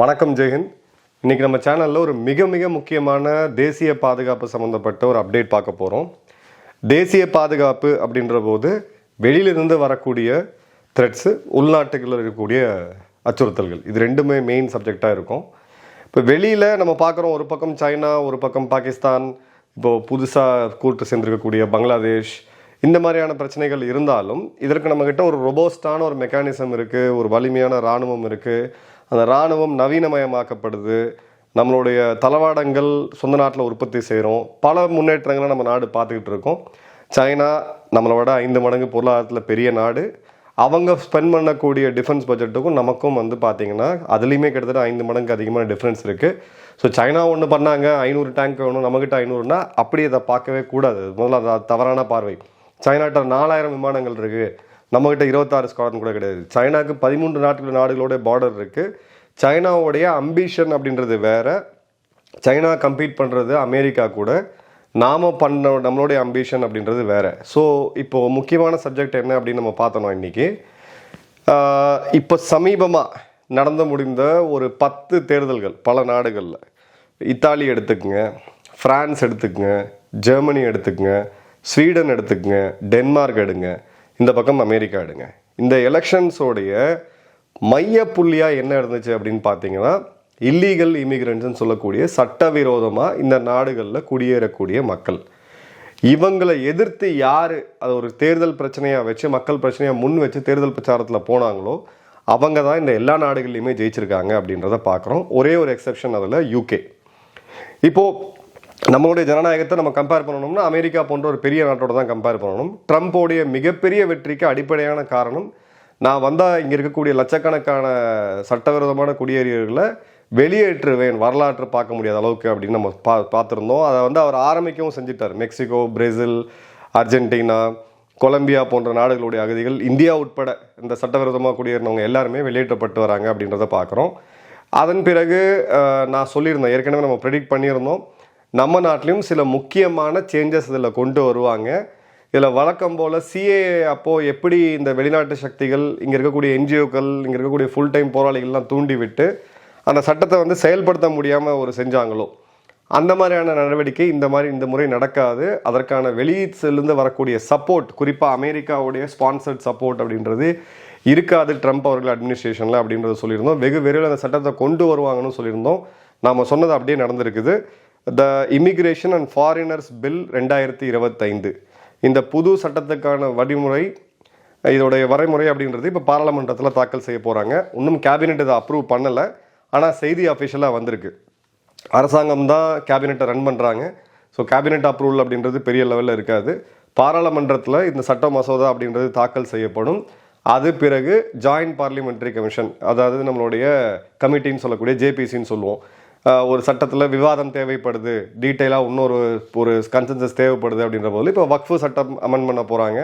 வணக்கம் ஜெயஹிந்த். இன்னைக்கு நம்ம சேனலில் ஒரு மிக மிக முக்கியமான தேசிய பாதுகாப்பு சம்மந்தப்பட்ட ஒரு அப்டேட் பார்க்க போகிறோம் தேசிய பாதுகாப்பு அப்படின்ற போது வெளியிலிருந்து வரக்கூடிய த்ரெட்ஸு உள்நாட்டுகளில் இருக்கக்கூடிய அச்சுறுத்தல்கள். இது ரெண்டுமே மெயின் சப்ஜெக்டாக இருக்கும். இப்போ வெளியில் நம்ம பார்க்குறோம் ஒரு பக்கம் சைனா ஒரு பக்கம் பாகிஸ்தான் இப்போது புதுசாக கூட்டு சேர்ந்துருக்கக்கூடிய பங்களாதேஷ் இந்த மாதிரியான பிரச்சனைகள் இருந்தாலும் இதற்கு நம்மக்கிட்ட ஒரு ரொபோஸ்டான ஒரு மெக்கானிசம் இருக்குது ஒரு வலிமையான இராணுவம் இருக்குது அந்த இராணுவம் நவீனமயமாக்கப்படுது. நம்மளுடைய தளவாடங்கள் சொந்த நாட்டில் உற்பத்தி செய்கிறோம். பல முன்னேற்றங்களை நம்ம நாடு பார்த்துக்கிட்டு இருக்கோம். சைனா நம்மளை விட ஐந்து மடங்கு பொருளாதாரத்தில் பெரிய நாடு. அவங்க ஸ்பெண்ட் பண்ணக்கூடிய டிஃபென்ஸ் பட்ஜெட்டுக்கும் நமக்கும் வந்து பார்த்தீங்கன்னா அதுலேயுமே கிட்டத்தட்ட ஐந்து மடங்கு அதிகமான டிஃப்ரென்ஸ் இருக்குது ஸோ சைனா ஒன்று பண்ணாங்க ஐநூறு டேங்க் வேணும் நம்மக்கிட்ட ஐநூறுனா அப்படி அதை பார்க்கவே கூடாது. முதல்ல அது தவறான பார்வை. சைனாட்ட நாலாயிரம் விமானங்கள் இருக்குது நம்மகிட்ட இருபத்தாறு ஸ்குவாட்ரன் கூட கிடையாது. சைனாக்கு பதிமூன்று நாட்கள் நாடுகளோட பார்டர் இருக்குது சைனாவுடைய அம்பிஷன் அப்படின்றது வேற. சைனா கம்பீட் பண்ணுறது அமெரிக்கா கூட. நாம பண்ண நம்மளுடைய அம்பிஷன் அப்படின்றது வேறு. ஸோ இப்போ முக்கியமான சப்ஜெக்ட் என்ன அப்படின்னு நம்ம பார்த்தோம் இன்னைக்கு. இப்போ சமீபமாக நடந்து முடிந்த ஒரு பத்து தேர்தல்கள் பல நாடுகளில். இத்தாலி எடுத்துக்கங்க ஃப்ரான்ஸ் எடுத்துக்கங்க ஜெர்மனி எடுத்துக்கங்க ஸ்வீடன் எடுத்துக்கங்க டென்மார்க் எடுங்க. இந்த பக்கம் அமெரிக்கா எடுங்க. இந்த எலெக்ஷன்ஸோடைய மைய புள்ளியாக என்ன இருந்துச்சு அப்படின்னு பார்த்தீங்கன்னா இல்லீகல் இமிகிரண்ட்ஸ்னு சொல்லக்கூடிய சட்டவிரோதமாக இந்த நாடுகளில் குடியேறக்கூடிய மக்கள். இவங்களை எதிர்த்து யார் அது ஒரு தேர்தல் பிரச்சனையாக வச்சு மக்கள் பிரச்சனையாக முன் வச்சு தேர்தல் பிரச்சாரத்தில் போனாங்களோ அவங்க தான் இந்த எல்லா நாடுகள்லையுமே ஜெயிச்சிருக்காங்க அப்படின்றத பார்க்குறோம். ஒரே ஒரு எக்ஸெப்ஷன் அதில் யூகே இப்போது நம்மளுடைய ஜனநாயகத்தை நம்ம கம்பேர் பண்ணணும்னா அமெரிக்கா போன்ற ஒரு பெரிய நாட்டோட தான் கம்பேர் பண்ணணும். ட்ரம்ப்போடைய மிகப்பெரிய வெற்றிக்கு அடிப்படையான காரணம் நான் வந்தால் இங்கே இருக்கக்கூடிய லட்சக்கணக்கான சட்டவிரோதமான குடியேறியர்களை வெளியேற்றுவேன் வரலாற்று பார்க்க முடியாத அளவுக்கு அப்படின்னு நம்ம பா பார்த்துருந்தோம். அதை வந்து அவர் ஆரம்பிக்கவும் செஞ்சிட்டார். மெக்சிகோ பிரேசில் அர்ஜென்டினா கொலம்பியா போன்ற நாடுகளுடைய அகதிகள் இந்தியா உட்பட இந்த சட்டவிரோதமாக குடியேறினவங்க எல்லாருமே வெளியேற்றப்பட்டு வராங்க அப்படின்றத பார்க்குறோம். அதன் பிறகு நான் சொல்லியிருந்தேன். ஏற்கனவே நம்ம ப்ரெடிக்ட் பண்ணியிருந்தோம். நம்ம நாட்டிலையும் சில முக்கியமான சேஞ்சஸ் இதில் கொண்டு வருவாங்க. இதில் வழக்கம் போல் சிஏ அப்போது எப்படி இந்த வெளிநாட்டு சக்திகள் இங்கே இருக்கக்கூடிய என்ஜிஓக்கள் இங்கே இருக்கக்கூடிய ஃபுல் டைம் போராளிகள்லாம் தூண்டிவிட்டு அந்த சட்டத்தை வந்து செயல்படுத்த முடியாமல் ஒரு செஞ்சாங்களோ? அந்த மாதிரியான நடவடிக்கை இந்த மாதிரி இந்த முறை நடக்காது. அதற்கான வெளியிலிருந்து வரக்கூடிய சப்போர்ட் குறிப்பாக அமெரிக்காவுடைய ஸ்பான்சர்ட் சப்போர்ட் அப்படின்றது இருக்காது ட்ரம்ப் அவர்கள் அட்மினிஸ்ட்ரேஷனில் அப்படின்றத சொல்லியிருந்தோம். வெகு விரைவில் அந்த சட்டத்தை கொண்டு வருவாங்கன்னு சொல்லியிருந்தோம். நாம் சொன்னது அப்படியே நடந்திருக்குது. The immigration and foreigners bill ரெண்டாயிரத்தி இருபத்தைந்து. இந்த புது சட்டத்துக்கான வழிமுறை இதோடைய வரைமுறை அப்படின்றது இப்போ பாராளுமன்றத்தில் தாக்கல் செய்ய போகிறாங்க இன்னும் கேபினெட் இதை அப்ரூவ் பண்ணலை. ஆனால் செய்தி அஃபிஷியலாக வந்திருக்கு. அரசாங்கம் தான் கேபினெட்டை ரன் பண்ணுறாங்க ஸோ கேபினெட் அப்ரூவல் அப்படின்றது பெரிய லெவலில் இருக்காது. பாராளுமன்றத்தில் இந்த சட்ட மசோதா அப்படின்றது தாக்கல் செய்யப்படும். அது பிறகு ஜாயின்ட் பார்லிமெண்ட்ரி கமிஷன் அதாவது நம்மளுடைய கமிட்டின்னு சொல்லக்கூடிய ஜேபிசின்னு சொல்லுவோம். ஒரு சட்டத்தில் விவாதம் தேவைப்படுது. டீட்டெயிலாக இன்னொரு ஒரு கன்சென்சஸ் தேவைப்படுது அப்படின்ற போது இப்போ வக்ஃபு சட்டம் அமெண்ட் பண்ண போகிறாங்க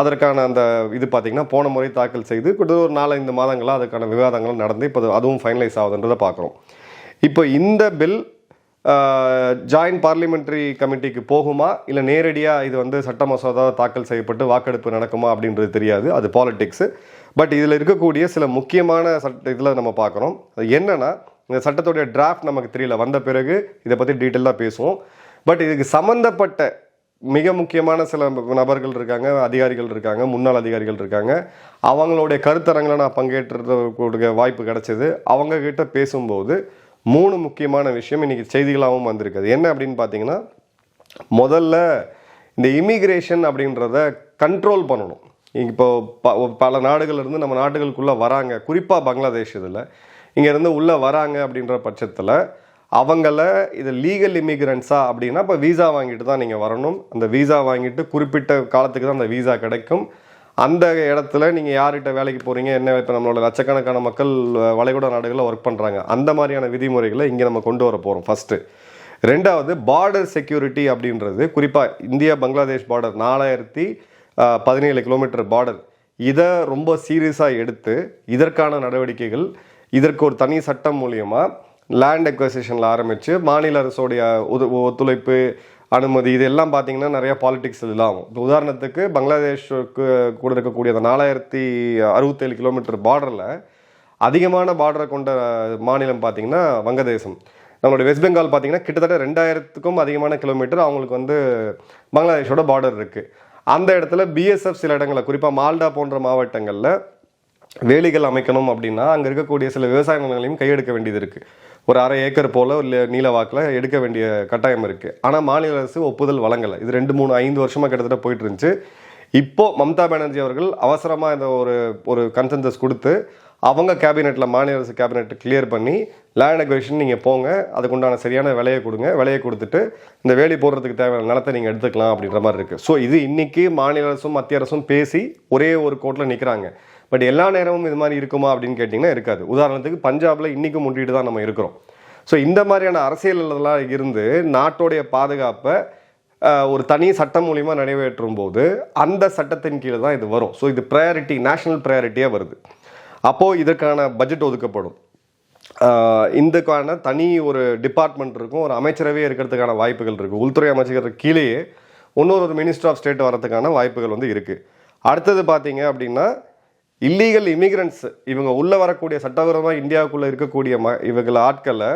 அதற்கான அந்த இது பார்த்தீங்கன்னா போன முறை தாக்கல் செய்து கிட்டத்தட்ட ஒரு நாலஞ்சு மாதங்களாக அதுக்கான விவாதங்களும் நடந்து இப்போ அதுவும் ஃபைனலைஸ் ஆகுதுன்றதை பார்க்குறோம் இப்போ இந்த பில் ஜாயின்ட் பார்லிமெண்ட்ரி கமிட்டிக்கு போகுமா? இல்லை நேரடியாக இது வந்து சட்ட மசோதா தாக்கல் செய்யப்பட்டு வாக்கெடுப்பு நடக்குமா அப்படின்றது தெரியாது. அது பாலிட்டிக்ஸு பட் இதில் இருக்கக்கூடிய சில முக்கியமான சட்ட இதில் நம்ம பார்க்குறோம் அது இந்த சட்டத்துடைய டிராஃப்ட் நமக்கு தெரியல. வந்த பிறகு இதை பற்றி டீட்டெயிலாக பேசுவோம். பட் இதுக்கு சம்மந்தப்பட்ட மிக முக்கியமான சில நபர்கள் இருக்காங்க அதிகாரிகள் இருக்காங்க முன்னாள் அதிகாரிகள் இருக்காங்க. அவங்களுடைய கருத்தரங்களை நான் பங்கேற்றதுக்கூடிய வாய்ப்பு கிடச்சிது. அவங்கக்கிட்ட பேசும்போது மூணு முக்கியமான விஷயம் இன்றைக்கி செய்திகளாகவும் வந்திருக்குது. என்ன அப்படின்னு பார்த்தீங்கன்னா முதல்ல இந்த இமிக்ரேஷன் அப்படின்றத கண்ட்ரோல் பண்ணணும். இப்போ ப- பல நாடுகள்ல இருந்து நம்ம நாடுகளுக்குள்ளே வராங்க. குறிப்பாக பங்களாதேஷ் இதில். இங்கேருந்து உள்ளே வராங்க அப்படின்ற பட்சத்தில் அவங்கள இது லீகல் இமிகிரண்ட்ஸா அப்படின்னா இப்போ வீசா வாங்கிட்டு தான் நீங்கள் வரணும். அந்த வீசா வாங்கிட்டு குறிப்பிட்ட காலத்துக்கு தான் அந்த வீசா கிடைக்கும். அந்த இடத்துல நீங்கள் யார்கிட்ட வேலைக்கு போகிறீங்க என்ன இப்போ நம்மளோட லட்சக்கணக்கான மக்கள் வளைகுடா நாடுகளில் ஒர்க் பண்ணுறாங்க அந்த மாதிரியான விதிமுறைகளை இங்கே நம்ம கொண்டு வர போகிறோம் ஃபஸ்ட்டு ரெண்டாவது பார்டர் செக்யூரிட்டி அப்படின்றது குறிப்பாக இந்தியா பங்களாதேஷ் பார்டர் நாலாயிரத்தி பதினேழு கிலோமீட்டர் பார்டர் இதை ரொம்ப சீரியஸாக எடுத்து இதற்கான நடவடிக்கைகள் இதற்கு ஒரு தனி சட்டம் மூலியமாக லேண்ட் எக்வசேஷனில் ஆரம்பித்து மாநில அரசோடைய உது ஒத்துழைப்பு அனுமதி இதெல்லாம் பார்த்தீங்கன்னா நிறைய பாலிடிக்ஸ் இதெல்லாம் ஆகும். உதாரணத்துக்கு பங்களாதேஷுக்கு கூட இருக்கக்கூடிய அந்த நாலாயிரத்தி அறுபத்தேழு கிலோமீட்டர் பார்டரில் அதிகமான பார்டரை கொண்ட மாநிலம் பார்த்தீங்கன்னா வங்கதேசம். நம்மளுடைய வெஸ்ட் பெங்கால் பார்த்தீங்கன்னா கிட்டத்தட்ட ரெண்டாயிரத்துக்கும் அதிகமான கிலோமீட்டர் அவங்களுக்கு வந்து பங்களாதேஷோட பார்டர் இருக்குது அந்த இடத்துல பிஎஸ்எஃப் சில இடங்களில் குறிப்பாக மால்டா போன்ற மாவட்டங்களில் வேலிகள் அமைக்கணும் அப்படின்னா அங்கே இருக்கக்கூடிய சில விவசாய நிலங்களையும் கையெடுக்க வேண்டியது இருக்குது ஒரு அரை ஏக்கர் போல் இல்லை நீலவாக்கில் எடுக்க வேண்டிய கட்டாயம் இருக்குது ஆனால் மாநில அரசு ஒப்புதல் வழங்கலை. இது ரெண்டு மூணு ஐந்து வருஷமாக கிட்டத்தட்ட போயிட்டு இருந்துச்சு. இப்போது மம்தா பானர்ஜி அவர்கள் அவசரமாக இந்த ஒரு ஒரு கன்சென்சஸ் கொடுத்து அவங்க கேபினெட்டில் மாநில அரசு கேபினெட் கிளியர் பண்ணி லேண்ட் அக்வேஷன் நீங்கள் போங்க அதுக்குண்டான சரியான விலையை கொடுங்க விலையை கொடுத்துட்டு இந்த வேலி போடுறதுக்கு தேவையான நிலத்தை நீங்கள் எடுத்துக்கலாம் அப்படின்ற மாதிரி இருக்குது ஸோ இது இன்னைக்கு மாநில அரசும் மத்திய அரசும் பேசி ஒரே ஒரு கோர்ட்டில் நிற்கிறாங்க பட் எல்லா நேரமும் இது மாதிரி இருக்குமா அப்படின்னு கேட்டிங்கன்னா இருக்காது. உதாரணத்துக்கு பஞ்சாபில் இன்றைக்கும் முட்டிட்டு தான் நம்ம இருக்கிறோம். ஸோ இந்த மாதிரியான அரசியல்லாம் இருந்து நாட்டோடைய பாதுகாப்பை ஒரு தனி சட்டம் மூலிமா நிறைவேற்றும் போது அந்த சட்டத்தின் கீழே தான் இது வரும். ஸோ இது ப்ரையாரிட்டி நேஷனல் ப்ரையாரிட்டியாக வருது. அப்போது இதற்கான பட்ஜெட் ஒதுக்கப்படும். ஆஹ், இதுக்கான தனி ஒரு டிபார்ட்மெண்ட் இருக்கும். ஒரு அமைச்சரவே இருக்கிறதுக்கான வாய்ப்புகள் இருக்குது உள்துறை அமைச்சர் கீழேயே இன்னொரு மினிஸ்டர் ஆஃப் ஸ்டேட் வரதுக்கான வாய்ப்புகள் வந்து இருக்குது அடுத்தது பார்த்தீங்க அப்படின்னா இல்லீகல் இமிகிரண்ட்ஸ் இவங்க உள்ளே வரக்கூடிய சட்டவிரோதமாக இந்தியாவுக்குள்ளே இருக்கக்கூடிய ம இவங்கள ஆட்களை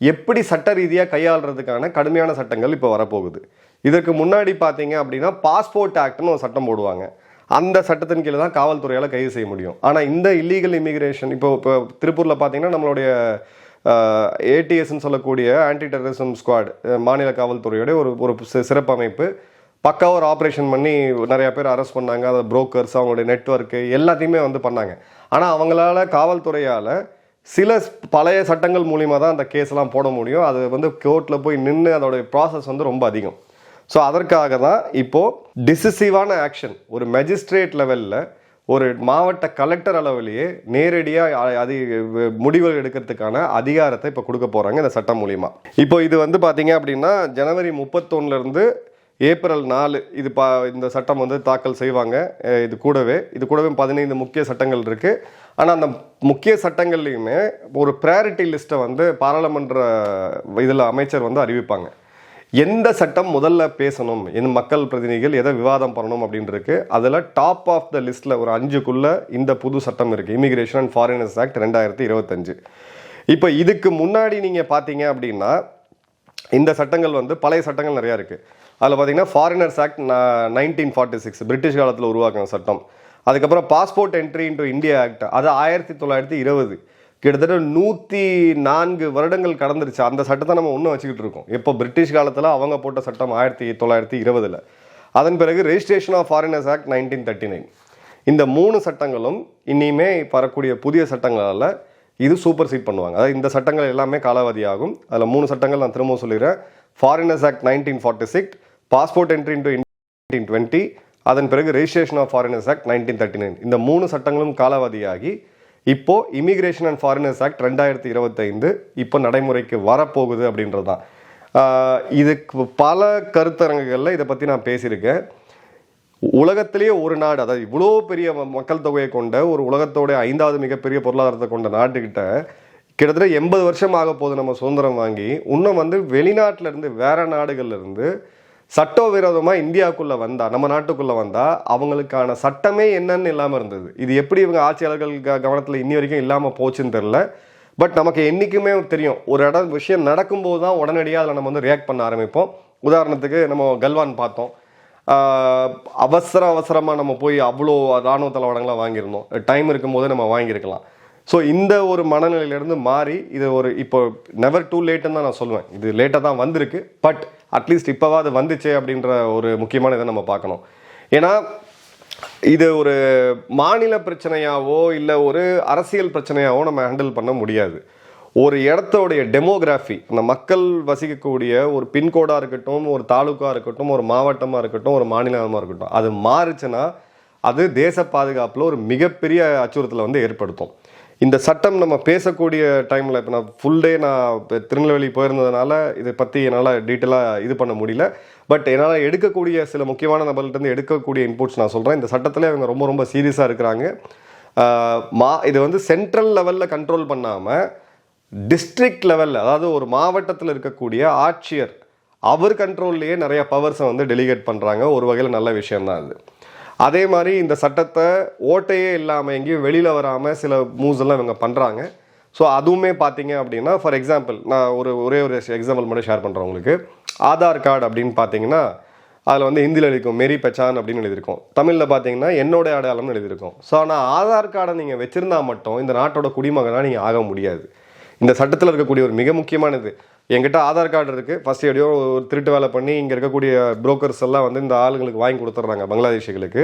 எப்படி சட்ட ரீதியாக கையாளுறதுக்கான கடுமையான சட்டங்கள் இப்போ வரப்போகுது. இதற்கு முன்னாடி பார்த்தீங்க அப்படின்னா பாஸ்போர்ட் ஆக்ட்னு ஒரு சட்டம் போடுவாங்க. அந்த சட்டத்தின் கீழே தான் காவல்துறையால் கைது செய்ய முடியும். ஆனால் இந்த இல்லீகல் இமிகிரேஷன் இப்போ இப்போ திருப்பூரில் பார்த்தீங்கன்னா நம்மளுடைய ஏடிஎஸ்ன்னு சொல்லக்கூடிய ஆன்டி டெரரிசம் ஸ்குவாட் மாநில காவல்துறையோடைய ஒரு ஒரு சிறப்பமைப்பு சிறப்பு அமைப்பு பக்காவாக ஒரு ஆப்ரேஷன் பண்ணி நிறைய பேர் அரெஸ்ட் பண்ணாங்க. அதை புரோக்கர்ஸ் அவங்களுடைய நெட்வொர்க்கு எல்லாத்தையுமே வந்து பண்ணாங்க. ஆனால் அவங்களால காவல்துறையால் சில பழைய சட்டங்கள் மூலிமா தான் அந்த கேஸ்லாம் போட முடியும். அது வந்து கோர்ட்டில் போய் நின்று அதோடைய ப்ராசஸ் வந்து ரொம்ப அதிகம். ஸோ அதற்காக தான் இப்போது டிசிசிவான ஆக்ஷன் ஒரு மெஜிஸ்ட்ரேட் லெவலில் ஒரு மாவட்ட கலெக்டர் அளவிலேயே நேரடியாக அது முடிவுகள் எடுக்கிறதுக்கான அதிகாரத்தை இப்போ கொடுக்க போகிறாங்க இந்த சட்டம் மூலிமா இப்போ இது வந்து பார்த்தீங்க அப்படின்னா ஜனவரி முப்பத்தொன்னுலேருந்து ஏப்ரல் நாலு இது பா இந்த சட்டம் வந்து தாக்கல் செய்வாங்க. இது கூடவே இது கூடவே பதினைந்து முக்கிய சட்டங்கள் இருக்குது ஆனால் அந்த முக்கிய சட்டங்கள்லையுமே ஒரு ப்ரையாரிட்டி லிஸ்ட்டை வந்து பாராளுமன்ற இதில் அமைச்சர் வந்து அறிவிப்பாங்க. எந்த சட்டம் முதல்ல பேசணும்? எந்த மக்கள் பிரதிநிதிகள் எதை விவாதம் பண்ணணும் அப்படின்ட்டு அதில் டாப் ஆஃப் த லிஸ்ட்டில் ஒரு அஞ்சுக்குள்ளே இந்த புது சட்டம் இருக்குது இமிகிரேஷன் அண்ட் ஃபாரினர்ஸ் ஆக்ட் ரெண்டாயிரத்தி இருபத்தஞ்சு. இப்போ இதுக்கு முன்னாடி நீங்கள் பார்த்தீங்க அப்படின்னா இந்த சட்டங்கள் வந்து பழைய சட்டங்கள் நிறையா இருக்குது அதில் பார்த்தீங்கன்னா foreigners act nineteen forty six British காலத்தில் உருவாக்கின சட்டம். அதுக்கப்புறம் passport entry into India act அது ஆயிரத்தி தொள்ளாயிரத்தி இருபது. கிட்டத்தட்ட நூற்றி நான்கு வருடங்கள் கடந்துருச்சு. அந்த சட்டத்தை நம்ம இன்னும் வச்சுக்கிட்டு இருக்கோம். இப்போ பிரிட்டிஷ் காலத்தில் அவங்க போட்ட சட்டம் ஆயிரத்தி தொள்ளாயிரத்தி இருபதில். அதன் பிறகு registration of foreigners act nineteen thirty nine இந்த மூணு சட்டங்களும் இனிமே வரக்கூடிய புதிய சட்டங்களால் இது சூப்பர் சீட் பண்ணுவாங்க. அதாவது இந்த சட்டங்கள் எல்லாமே காலாவதியாகும். அதில் மூணு சட்டங்கள் நான் திரும்பவும் சொல்லிடுறேன். Foreigners act nineteen forty six passport entry into nineteen twenty அதன் பிறகு registration of foreigners act nineteen thirty nine இந்த மூணு சட்டங்களும் காலாவதியாகி இப்போ இமிகிரேஷன் அண்ட் ஃபாரினர்ஸ் ஆக்ட் ரெண்டாயிரத்தி இருபத்தைந்து இப்போ நடைமுறைக்கு வரப்போகுது அப்படின்றது தான் இதுக்கு பல கருத்தரங்குகளில் இதை பற்றி நான் பேசியிருக்கேன். உலகத்திலேயே ஒரு நாடு அதாவது இவ்வளோ பெரிய மக்கள் தொகையை கொண்ட ஒரு உலகத்தோடைய ஐந்தாவது மிகப்பெரிய பொருளாதாரத்தை கொண்ட நாட்டுக்கிட்ட கிட்டத்தட்ட எண்பது வருஷம் ஆக போகுது நம்ம சுதந்திரம் வாங்கி. இன்னும் வந்து வெளிநாட்டுல இருந்து வேற நாடுகள்ல இருந்து சட்டவிரோதமாக இந்தியாவுக்குள்ளே வந்தா நம்ம நாட்டுக்குள்ளே வந்தா அவங்களுக்கான சட்டமே என்னன்னு இல்லாமல் இருந்தது. இது எப்படி இவங்க ஆட்சியாளர்கள் க- இன்னி வரைக்கும் இல்லாமல் போச்சுன்னு தெரில பட் நமக்கு என்றைக்குமே தெரியும் ஒரு இடம் விஷயம் நடக்கும்போது தான் உடனடியாக அதில் நம்ம வந்து ரியாக்ட் பண்ண ஆரம்பிப்போம். உதாரணத்துக்கு நம்ம கல்வான் பார்த்தோம். அவசர அவசரமாக நம்ம போய் அவ்வளோ இராணுவ தளவாடங்களாக வாங்கியிருந்தோம். டைம் இருக்கும்போது நம்ம வாங்கியிருக்கலாம். ஸோ இந்த ஒரு மனநிலையிலேருந்து மாறி இது ஒரு இப்போ நெவர் டூ லேட்டுன்னு தான் நான் சொல்லுவேன். இது லேட்டாக தான் வந்திருக்கு பட் அட்லீஸ்ட் இப்போவாது வந்துச்சே அப்படின்ற ஒரு முக்கியமான இதை நம்ம பார்க்கணும். ஏன்னா இது ஒரு மாநில பிரச்சனையாவோ இல்லை ஒரு அரசியல் பிரச்சனையாவோ நம்ம ஹேண்டில் பண்ண முடியாது. ஒரு இடத்தோடைய டெமோகிராஃபி அந்த மக்கள் வசிக்கக்கூடிய ஒரு பின்கோடாக இருக்கட்டும் ஒரு தாலுக்கா இருக்கட்டும் ஒரு மாவட்டமாக இருக்கட்டும் ஒரு மாநிலமாக இருக்கட்டும் அது மாறுச்சுன்னா அது தேச பாதுகாப்பில் ஒரு மிகப்பெரிய அச்சுறுத்தலை வந்து ஏற்படுத்தும். இந்த சட்டம் நம்ம பேசக்கூடிய டைமில் இப்போ நான் ஃபுல் டே நான் இப்போ திருநெல்வேலி போயிருந்ததுனால இதை பற்றி என்னால் டீட்டெயிலாக இது பண்ண முடியல. பட் என்னால் எடுக்கக்கூடிய சில முக்கியமான நபர்கிட்டருந்து எடுக்கக்கூடிய இன்புட்ஸ் நான் சொல்கிறேன் இந்த சட்டத்தில் இவங்க ரொம்ப ரொம்ப சீரியஸாக இருக்கிறாங்க. மா இது வந்து சென்ட்ரல் லெவலில் கண்ட்ரோல் பண்ணாமல் டிஸ்ட்ரிக்ட் லெவலில் அதாவது ஒரு மாவட்டத்தில் இருக்கக்கூடிய ஆட்சியர் அவர் கண்ட்ரோல்லையே நிறைய பவர்ஸை வந்து டெலிகேட் பண்ணுறாங்க ஒரு வகையில் நல்ல விஷயம்தான் அது. அதே மாதிரி இந்த சட்டத்தை ஓட்டையே இல்லாமல் எங்கேயும் வெளியில் வராமல் சில மூவ்ஸ் எல்லாம் இவங்க பண்ணுறாங்க ஸோ அதுவுமே பார்த்தீங்க அப்படின்னா ஃபார் எக்ஸாம்பிள் நான் ஒரு ஒரே ஒரு எக்ஸாம்பிள் மட்டும் ஷேர் பண்ணுறேன் உங்களுக்கு. ஆதார் கார்டு அப்படின்னு பார்த்தீங்கன்னா அதில் வந்து ஹிந்தியில் எழுதிக்கும் மெரி பெச்சான் அப்படின்னு எழுதியிருக்கோம். தமிழில் பார்த்தீங்கன்னா என்னோட அடையாளம்னு எழுதியிருக்கோம். ஸோ ஆனால் ஆதார் கார்டை நீங்கள் வச்சுருந்தா மட்டும் இந்த நாட்டோட குடிமகனாக நீங்கள் ஆக முடியாது. இந்த சட்டத்தில் இருக்கக்கூடிய ஒரு மிக முக்கியமானது என்கிட்ட ஆதார் கார்டு இருக்குது ஃபஸ்ட் எப்படியோ ஒரு திருட்டு வேலை பண்ணி இங்கே இருக்கக்கூடிய புரோக்கர்ஸ் எல்லாம் வந்து இந்த ஆளுங்களுக்கு வாங்கி கொடுத்துட்றாங்க பங்களாதேஷிகளுக்கு.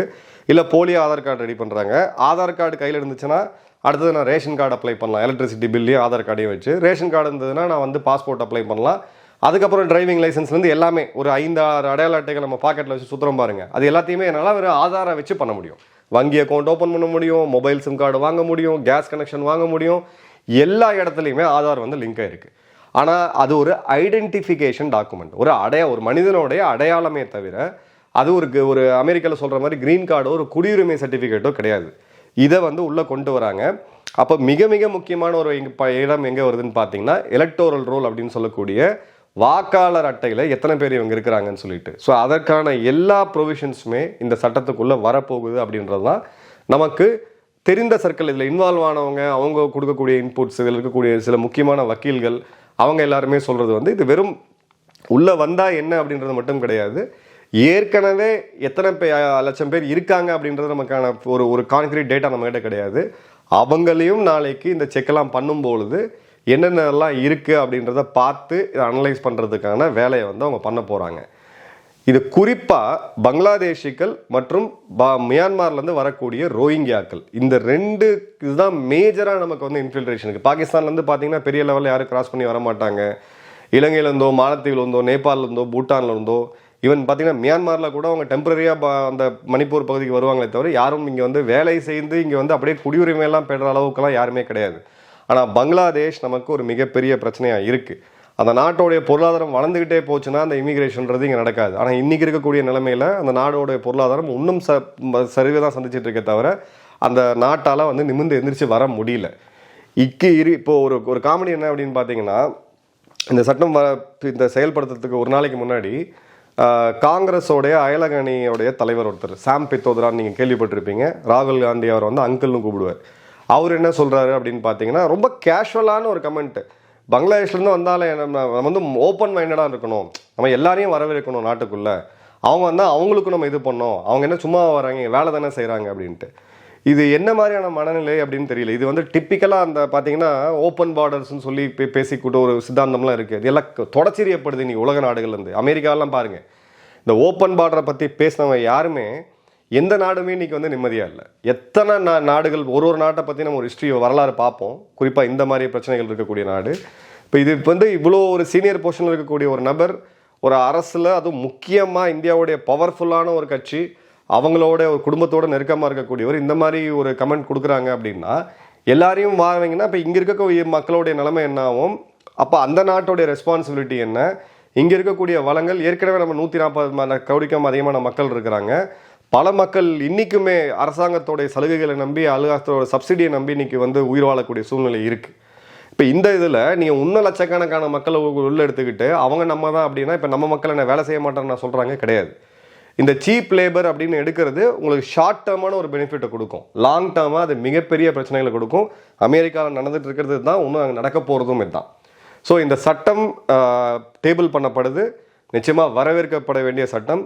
இல்லை போலி ஆதார் கார்டு ரெடி பண்ணுறாங்க ஆதார் கார்டு கையில் இருந்துச்சுன்னா அடுத்தது நான் ரேஷன் கார்டு அப்ளை பண்ணலாம். எலக்ட்ரிசிட்டி பில்லையும் ஆதார் கார்டையும் வச்சு. ரேஷன் கார்டு இருந்ததுன்னா நான் வந்து பாஸ்போர்ட் அப்ளை பண்ணலாம். அதுக்கப்புறம் டிரைவிங் லைசன்ஸ்லேருந்து எல்லாமே ஒரு ஐந்து ஆறு அடையாள அட்டைகள் நம்ம பாக்கெட்டில் வச்சு சுற்றுறோம் பாருங்கள் அது எல்லாத்தையுமே என்னால் ஒரு ஆதாரை வச்சு பண்ண முடியும். வங்கி அக்கௌண்ட் ஓப்பன் பண்ண முடியும். மொபைல் சிம் கார்டு வாங்க முடியும். கேஸ் கனெக்ஷன் வாங்க முடியும். எல்லா இடத்துலையுமே ஆதார் வந்து லிங்க் ஆயிருக்கு. ஆனால் அது ஒரு ஐடென்டிஃபிகேஷன் டாக்குமெண்ட் ஒரு அடைய ஒரு மனிதனுடைய அடையாளமே தவிர அது ஒரு ஒரு அமெரிக்காவில் சொல்கிற மாதிரி க்ரீன் கார்டோ ஒரு குடியுரிமை சர்டிஃபிகேட்டோ கிடையாது. இதை வந்து உள்ளே கொண்டு வராங்க. அப்போ மிக மிக முக்கியமான ஒரு இங்க ப- இடம் எங்கே வருதுன்னு பார்த்தீங்கன்னா எலக்டோரல் ரோல் அப்படின்னு சொல்லக்கூடிய வாக்காளர் அட்டையில் எத்தனை பேர் இவங்க இருக்கிறாங்கன்னு சொல்லிட்டு. ஸோ அதற்கான எல்லா ப்ரொவிஷன்ஸுமே இந்த சட்டத்துக்குள்ளே வரப்போகுது அப்படின்றது தான் நமக்கு தெரிந்த சர்க்கிள் இதில் இன்வால்வ் ஆனவங்க அவங்க கொடுக்கக்கூடிய இன்புட்ஸ் இதில் இருக்கக்கூடிய சில முக்கியமான வக்கீல்கள் அவங்க எல்லாருமே சொல்கிறது வந்து இது வெறும் உள்ளே வந்தால் என்ன அப்படின்றது மட்டும் கிடையாது. ஏற்கனவே எத்தனை பே லட்சம் பேர் இருக்காங்க அப்படின்றது நமக்கான ஒரு ஒரு கான்கிரீட் டேட்டா நம்மகிட்ட கிடையாது. அவங்களையும் நாளைக்கு இந்த செக்கெல்லாம் பண்ணும்பொழுது என்னென்னலாம் இருக்குது அப்படின்றத பார்த்து இதை அனலைஸ் பண்ணுறதுக்கான வேலையை வந்து அவங்க பண்ண போகிறாங்க இது குறிப்பாக பங்களாதேஷிகள் மற்றும் பா மியான்மார்லேருந்து வரக்கூடிய ரோஹிங்கியாக்கள். இந்த ரெண்டு இதுதான் மேஜராக நமக்கு வந்து இன்ஃபில்ட்ரேஷனுக்கு பாகிஸ்தான்லேருந்து பார்த்தீங்கன்னா பெரிய லெவலில் யாரும் கிராஸ் பண்ணி வர மாட்டாங்க இலங்கையிலேருந்தோ மாலத்தீவில் இருந்தோ நேபாளில் இருந்தோ பூட்டான்ல இருந்தோ ஈவன் பார்த்தீங்கன்னா மியான்மரில் கூட அவங்க டெம்பரரியாக அந்த மணிப்பூர் பகுதிக்கு வருவாங்களே தவிர யாரும் இங்கே வந்து வேலை செய்து இங்கே வந்து அப்படியே குடியுரிமையெல்லாம் பெற அளவுக்குலாம் யாருமே கிடையாது. ஆனால் பங்களாதேஷ் நமக்கு ஒரு மிகப்பெரிய பிரச்சனையாக இருக்குது அந்த நாட்டோடைய பொருளாதாரம் வளர்ந்துக்கிட்டே போச்சுன்னா அந்த இமிகிரேஷன்றது இங்கே நடக்காது. ஆனால் இன்றைக்கி இருக்கக்கூடிய நிலைமையில் அந்த நாடோடைய பொருளாதாரம் இன்னும் ச சரிவை தான் சந்திச்சிட்டு இருக்கே தவிர அந்த நாட்டால் வந்து நிமிர்ந்து எந்திரிச்சு வர முடியல. இக்கு இரு இப்போது ஒரு ஒரு காமெடி என்ன அப்படின்னு பார்த்தீங்கன்னா இந்த சட்டம் வ இந்த செயல்படுத்துறதுக்கு ஒரு நாளைக்கு முன்னாடி காங்கிரஸோடைய அயலகணியோடைய தலைவர் ஒருத்தர் சாம் பித்தோதரான்னு நீங்கள் கேள்விப்பட்டிருப்பீங்க. ராகுல் காந்தி அவர் வந்து அங்கிள்னு கூப்பிடுவார். அவர் என்ன சொல்கிறாரு அப்படின்னு பார்த்தீங்கன்னா ரொம்ப கேஷுவலான ஒரு கமெண்ட்டு பங்களாதேஷ்லேருந்து வந்தாலே நம்ம நம்ம வந்து ஓப்பன் மைண்டடாக இருக்கணும். நம்ம எல்லாரையும் வரவேற்கணும் நாட்டுக்குள்ளே. அவங்க வந்தால் அவங்களுக்கும் நம்ம இது பண்ணோம். அவங்க என்ன சும்மா வராங்க வேலை தானே செய்கிறாங்க அப்படின்ட்டு. இது என்ன மாதிரியான மனநிலை அப்படின்னு தெரியல. இது வந்து டிப்பிக்கலாக அந்த பார்த்தீங்கன்னா ஓப்பன் பார்டர்ஸ்னு சொல்லி பே பேசிக்கூட்ட ஒரு சித்தாந்தம்லாம் இருக்குது இது எல்லாம் தொடச்சிரியப்படுது இன்னைக்கு உலக நாடுகள்லேருந்து அமெரிக்காலாம் பாருங்கள் இந்த ஓப்பன் பார்டரை பற்றி பேசினவங்க யாருமே எந்த நாடுமே இன்றைக்கி வந்து நிம்மதியாக இல்லை. எத்தனை நா நாடுகள் ஒரு ஒரு நாட்டை பற்றி நம்ம ஒரு ஹிஸ்ட்ரி வரலாறு பார்ப்போம். குறிப்பாக இந்த மாதிரி பிரச்சனைகள் இருக்கக்கூடிய நாடு. இப்போ இது வந்து இவ்வளோ ஒரு சீனியர் பொசிஷனில் இருக்கக்கூடிய ஒரு நபர் ஒரு அரசில் அதுவும் முக்கியமாக இந்தியாவுடைய பவர்ஃபுல்லான ஒரு கட்சி அவங்களோட ஒரு குடும்பத்தோட நெருக்கமாக இருக்கக்கூடியவர் இந்த மாதிரி ஒரு கமெண்ட் கொடுக்குறாங்க அப்படின்னா எல்லாரையும் வாங்கினா இப்போ இங்கே இருக்கக்கூடிய மக்களுடைய நிலைமை என்னாகும்? அப்போ அந்த நாட்டோடைய ரெஸ்பான்சிபிலிட்டி என்ன? இங்கே இருக்கக்கூடிய வளங்கள் ஏற்கனவே நம்ம நூற்றி நாற்பது கோடிக்கும் அதிகமான மக்கள் இருக்கிறாங்க. பல மக்கள் இன்றைக்குமே அரசாங்கத்தோடைய சலுகைகளை நம்பி அலுவலகத்தோட சப்சிடியை நம்பி இன்றைக்கி வந்து உயிர் வாழக்கூடிய சூழ்நிலை இருக்குது இப்போ இந்த இதில் நீங்கள் இன்னும் லட்சக்கணக்கான மக்களை உள்ளே உள்ள எடுத்துக்கிட்டு அவங்க நம்ம தான் அப்படின்னா இப்போ நம்ம மக்கள் என்ன வேலை செய்ய மாட்டேன்னு நான் சொல்கிறாங்க கிடையாது. இந்த சீப் லேபர் அப்படின்னு எடுக்கிறது உங்களுக்கு ஷார்ட் டேர்மான ஒரு பெனிஃபிட்டை கொடுக்கும். லாங் டேர்மாக அது மிகப்பெரிய பிரச்சனைகளை கொடுக்கும். அமெரிக்காவில் நடந்துட்டு இருக்கிறது தான் இன்னும் அங்கே நடக்க போகிறதும் இதுதான். ஸோ இந்த சட்டம் டேபிள் பண்ணப்படுது. நிச்சயமாக வரவேற்கப்பட வேண்டிய சட்டம்.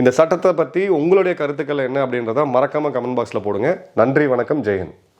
இந்த சட்டத்தை பற்றி உங்களுடைய கருத்துக்கள் என்ன அப்படின்றத மறக்காமல் கமெண்ட் பாக்ஸில் போடுங்க. நன்றி வணக்கம் ஜெயன்